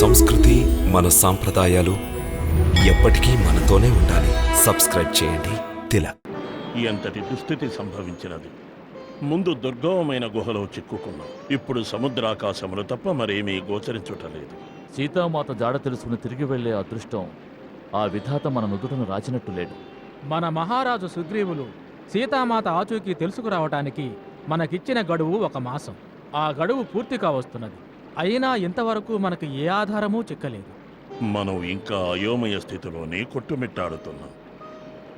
సంస్కృతి మన సాంప్రదాయాలు ఎప్పటికీ మనతోనే ఉండాలి. సబ్స్క్రైబ్ చేయండి. తిలక్ ఎంతటి దుస్థితి సంభవించినది. ముందు దుర్గమమైన గుహలో చిక్కుకున్నాం. ఇప్పుడు సముద్రాకాశములు తప్ప మరేమీ గోచరించుటలేదు. సీతామాత జాడ తెలుసుకుని తిరిగి వెళ్ళే అదృష్టం ఆ విధాత మన నుదుటను రాచినట్టు లేడు మన మహారాజు సుగ్రీవులు సీతామాత ఆచూకీ తెలుసుకురావటానికి మనకిచ్చిన గడువు ఒక మాసం. ఆ గడువు పూర్తి కావస్తున్నది అయినా ఇంతవరకు మనకు ఏ ఆధారమూ చిక్కలేదు. మనం ఇంకా అయోమయ స్థితిలోనే కొట్టుమిట్టాడుతున్నాం.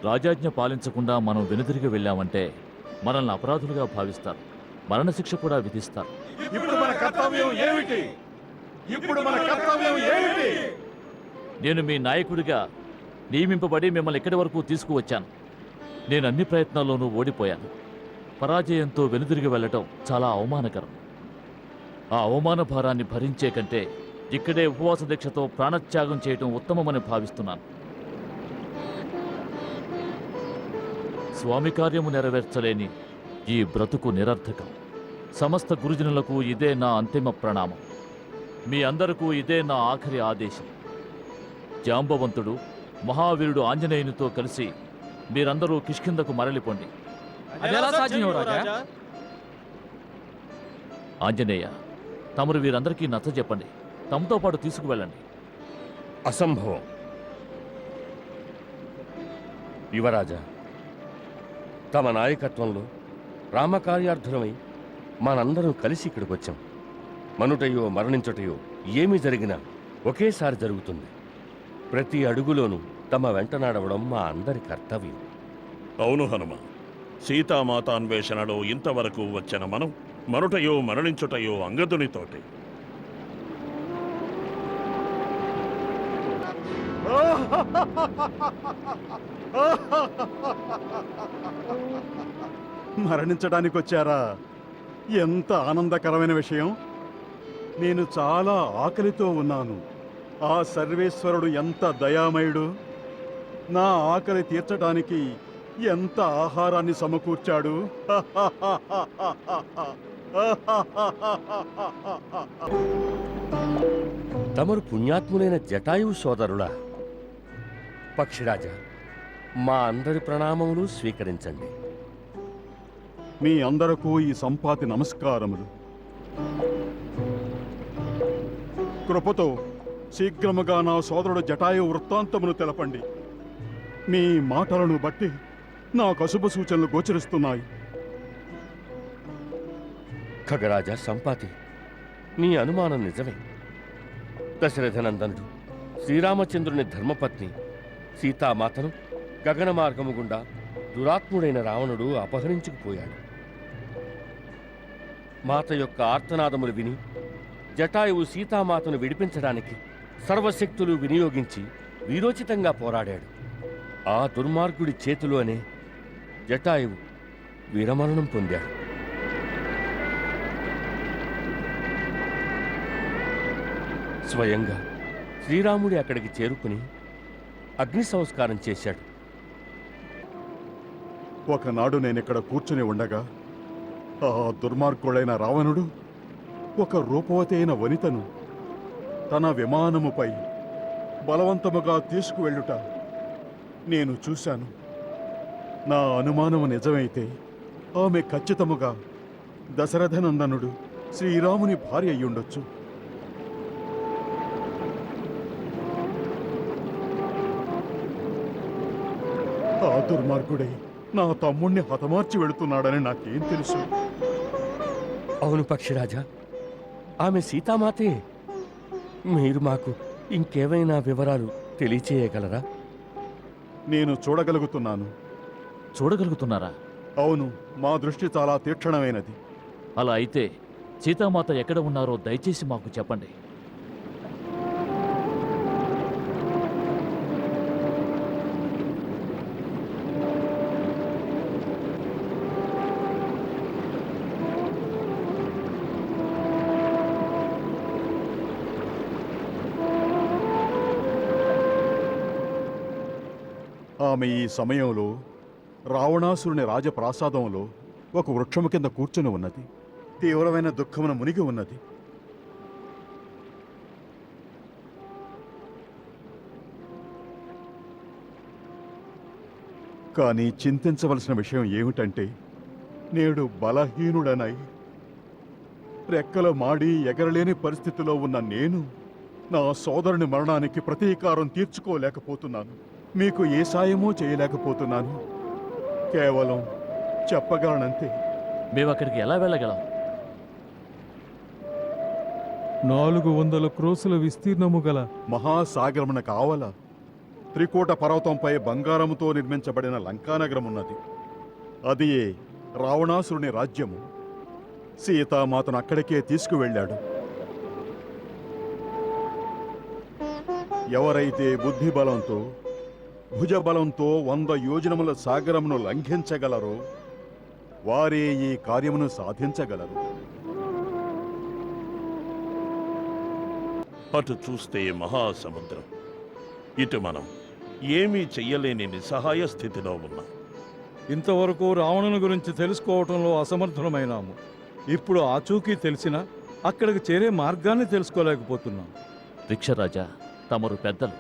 రాజాజ్ఞ పాలించకుండా మనం వెనుదిరిగి వెళ్ళామంటే మనల్ని అపరాధులుగా భావిస్తారు. మరణశిక్ష కూడా విధిస్తారు. ఇప్పుడు మన కర్తవ్యం ఏమిటి? ఇప్పుడు మన కర్తవ్యం ఏమిటి? నేను మీ నాయకుడిగా నియమింపబడి మిమ్మల్ని ఇక్కడి వరకు తీసుకువచ్చాను. నేను అన్ని ప్రయత్నాల్లోనూ ఓడిపోయాను. పరాజయంతో వెనుదిరిగి వెళ్ళటం చాలా అవమానకరం. ఆ అవమాన భారాన్ని భరించే కంటే ఇక్కడే ఉపవాస దీక్షతో ప్రాణత్యాగం చేయటం ఉత్తమమని భావిస్తున్నాను. స్వామి కార్యము నెరవేర్చలేని ఈ బ్రతుకు నిరర్థకం. సమస్త గురుజనులకు ఇదే నా అంతిమ ప్రణామం. మీ అందరకు ఇదే నా ఆఖరి ఆదేశం. జాంబవంతుడు మహావీరుడు ఆంజనేయునితో కలిసి మీరందరూ కిష్కిందకు మరలిపోండి. ఆంజనేయ తమరు వీరందరికీ నచ్చ చెప్పండి. తమతో పాటు తీసుకువెళ్ళండి. అసంభవం. యువరాజా తమ నాయకత్వంలో రామకార్యార్థులమై మనందరం కలిసి ఇక్కడికి వచ్చాం మనుటయో మరణించుటయో ఏమి జరిగినా ఒకేసారి జరుగుతుంది. ప్రతి అడుగులోనూ తమ వెంట నడవడం మా అందరి కర్తవ్యం. అవును హనుమ సీతామాత అన్వేషణలో ఇంతవరకు వచ్చిన మనం మరుటయో మరణించుటయో అంగదునితోటి మరణించడానికి వచ్చారా ఎంత ఆనందకరమైన విషయం. నేను చాలా ఆకలితో ఉన్నాను. ఆ సర్వేశ్వరుడు ఎంత దయామయుడు. నా ఆకలి తీర్చడానికి ఎంత ఆహారాన్ని సమకూర్చాడు. తమరు పుణ్యాత్ములైన జటాయువు సోదరుడా పక్షిరాజా మా అందరి ప్రణామములు స్వీకరించండి. మీ అందరకు ఈ సంపాతి నమస్కారములు. కృపతో శీఘ్రముగా నా సోదరుడు జటాయు వృత్తాంతమును తెలపండి. మీ మాటలను బట్టి నా అశుభ సూచనలు గోచరిస్తున్నాయి. ఖగరాజ సంపాతి. నీ అనుమానం నిజమే. దశరథనందనుడు శ్రీరామచంద్రుని ధర్మపత్ని సీతామాతను గగన మార్గము గుండా దురాత్ముడైన రావణుడు అపహరించుకుపోయాడు. మాత యొక్క ఆర్తనాదములు విని జటాయువు సీతామాతను విడిపించడానికి సర్వశక్తులు వినియోగించి వీరోచితంగా పోరాడాడు. ఆ దుర్మార్గుడి చేతిలోనే జటాయువు వీరమరణం పొందాడు. స్వయంగా శ్రీరాముడి అక్కడికి చేరుకుని అగ్ని సంస్కారం చేశాడు. ఒకనాడు నేనిక్కడ కూర్చుని ఉండగా ఆ దుర్మార్గుడైన రావణుడు ఒక రూపవతి అయిన వనితను తన విమానముపై బలవంతముగా తీసుకువెళ్ళుట నేను చూశాను. నా అనుమానము నిజమైతే ఆమె ఖచ్చితముగా దశరథనందనుడు శ్రీరాముని భార్య అయ్యుండొచ్చు. ఆ దుర్మార్గుడై నా తమ్ముణ్ణి హతమార్చి వెళుతున్నాడని నాకేం తెలుసు? అవును పక్షిరాజా ఆమె సీతామాతే. మీరు మాకు ఇంకేవైనా వివరాలు తెలియచేయగలరా? నేను చూడగలుగుతున్నాను. చూడగలుగుతున్నారా? అవును మా దృష్టి చాలా తీక్షణమైనది. అలా అయితే సీతామాత ఎక్కడ ఉన్నారో దయచేసి మాకు చెప్పండి. ఆమె ఈ సమయంలో రావణాసురుని రాజప్రాసాదంలో ఒక వృక్షము కింద కూర్చుని ఉన్నది. తీవ్రమైన దుఃఖమున మునిగి ఉన్నది. కానీ చింతించవలసిన విషయం ఏమిటంటే నేడు బలహీనుడనై రెక్కల మాడి ఎగరలేని పరిస్థితిలో ఉన్న నేను నా సోదరుని మరణానికి ప్రతీకారం తీర్చుకోలేకపోతున్నాను. మీకు ఏ సాయమో చేయలేకపోతున్నాను. కేవలం చెప్పగలనంతే. మేము అక్కడికి ఎలా వెళ్ళగలం? నాలుగు వందల క్రోసుల విస్తీర్ణము గల మహాసాగరమున కావల త్రికూట పర్వతంపై బంగారముతో నిర్మించబడిన లంకానగరం ఉన్నది అది రావణాసురుని రాజ్యము? సీతామాతను అక్కడికే తీసుకువెళ్ళాడు. ఎవరైతే బుద్ధి బలంతో భుజబలంతో వంద యోజనముల సాగరమును లంఘించగలరో. వారే ఈ కార్యమును సాధించగలరు. అటు చూస్తే మహాసముద్రం. ఇటు మనం ఏమీ చెయ్యలేని నిస్సహాయ స్థితిలో ఉన్నాం. ఇంతవరకు రావణుని గురించి తెలుసుకోవటంలో అసమర్థులమైనాము. ఇప్పుడు ఆచూకీ తెలిసినా అక్కడికి చేరే మార్గాన్ని తెలుసుకోలేకపోతున్నాం. రిక్షరాజా తమరు పెద్దలు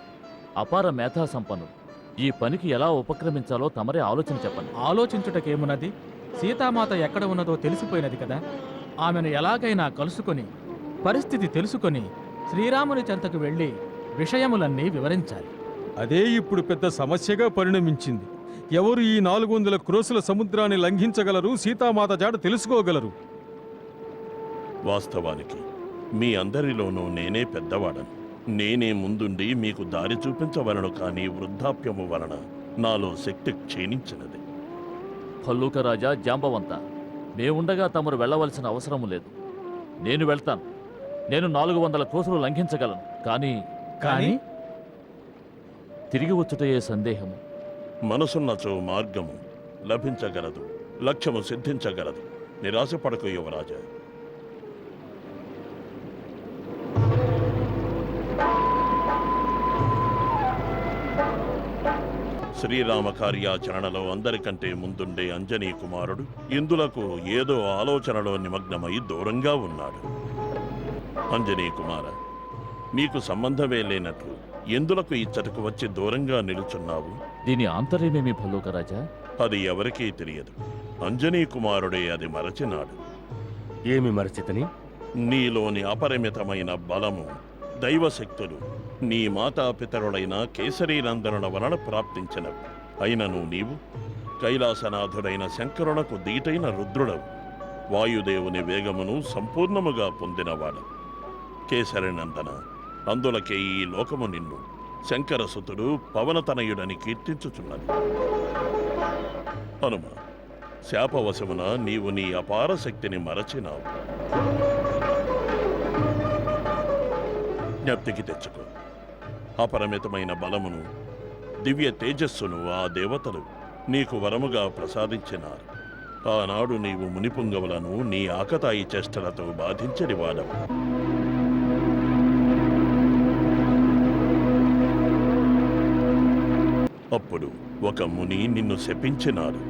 అపార మేధా సంపన్నులు ఈ పనికి ఎలా ఉపక్రమించాలో తమరే ఆలోచన చెప్పండి. ఆలోచించుటకేమున్నది? సీతామాత ఎక్కడ ఉన్నదో తెలిసిపోయినది కదా. ఆమెను ఎలాగైనా కలుసుకొని పరిస్థితి తెలుసుకొని శ్రీరాముని చెంతకు వెళ్ళి విషయములన్నీ వివరించాలి. అదే ఇప్పుడు పెద్ద సమస్యగా పరిణమించింది. ఎవరు ఈ నాలుగు వందల క్రోసుల సముద్రాన్ని లంఘించగలరు? సీతామాత జాడ తెలుసుకోగలరు. వాస్తవానికి మీ అందరిలోనూ నేనే పెద్దవాడను. నేనే ముందుండి మీకు దారి చూపించవలను కానీ వృద్ధాప్యము వలన నాలో శక్తి క్షీణించినది. భల్లూక రాజా జాంబవంత మేముండగా తమరు వెళ్ళవలసిన అవసరం లేదు. నేను వెళ్తాను. నేను నాలుగు వందల కోసులు లంఘించగలను కానీ కానీ? తిరిగి వచ్చుటయే సందేహము. మనసున్నచో మార్గము లభించగలదు లక్ష్యము సిద్ధించగలదు. నిరాశపడకు యువరాజా. శ్రీరామ కార్యాచరణలో అందరికంటే ముందుండే అంజనీ కుమారుడు ఇందులకు ఏదో ఆలోచనలో నిమగ్నమై దూరంగా ఉన్నాడు. అంజనీ కుమార నీకు సంబంధమే లేనట్లు ఎందులకు ఇచ్చటకు వచ్చి దూరంగా నిలుచున్నావు? దీని ఆంతర్యమేమి భల్లూక రాజా? అది ఎవరికీ తెలియదు. అంజనీ కుమారుడే అది మరచినాడు. ఏమి మరచితని? నీలోని అపరిమితమైన బలము దైవశక్తులు నీ మాతాపితరులైన కేసరీనందనుల వలన ప్రాప్తించినవి. అయినను నీవు కైలాసనాథుడైన శంకరునకు దీటైన రుద్రుడవు. వాయుదేవుని వేగమును సంపూర్ణముగా పొందినవాడు. కేసరినందన అందులకే ఈ లోకము నిన్ను శంకరసుతుడు పవనతనయుడని కీర్తించుచున్నది. హనుమ శాపవశమున నీవు నీ అపార శక్తిని మరచినావు. జ్ఞప్తికి తెచ్చుకో. అపరిమితమైన బలమును దివ్య తేజస్సును ఆ దేవతలు నీకు వరముగా ప్రసాదించినారు. ఆనాడు నీవు మునిపుంగవులను నీ ఆకతాయి చేష్టలతో బాధించని వాడవు. అప్పుడు ఒక ముని నిన్ను శపించినాడు.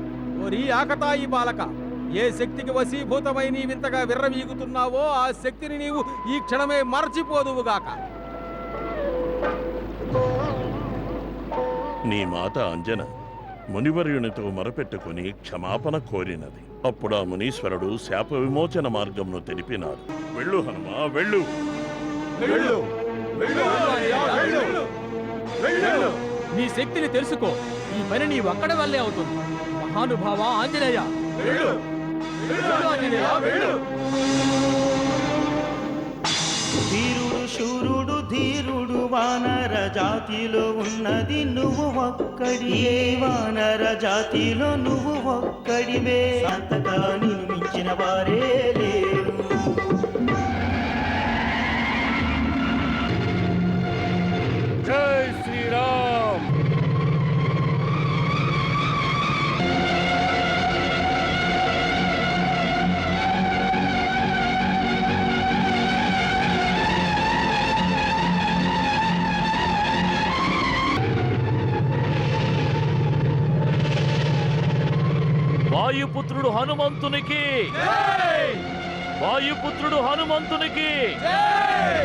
ఓరి ఆకతాయి బాలక ఏ శక్తికి వశీభూతమై నీవింతగా విర్రవీగుతున్నావో ఆ శక్తిని నీవు ఈ క్షణమే మరచిపోదువుగాక. నీ మాత అంజన మునివర్యునితో మొరపెట్టుకుని క్షమాపణ కోరినది. అప్పుడు ఆ మునీశ్వరుడు శాప విమోచన మార్గంను తెలిపినాడు. వెళ్ళు హనుమా వెళ్ళు. నీ శక్తిని తెలుసుకో. ఈ పని నీ ఒక్కడి వల్లే అవుతుంది. మహానుభావ ఆంజనేయ. వీరుడు శూరుడు ధీరుడు వానర జాతిలో ఉన్నది నువ్వు ఒక్కడి ఏ వానర జాతిలో నువ్వు ఒక్కడివే. అంతగా నిన్ను మించిన వారే లేరు. వాయుపుత్రుడు హనుమంతునికి. వాయుపుత్రుడు హనుమంతునికి.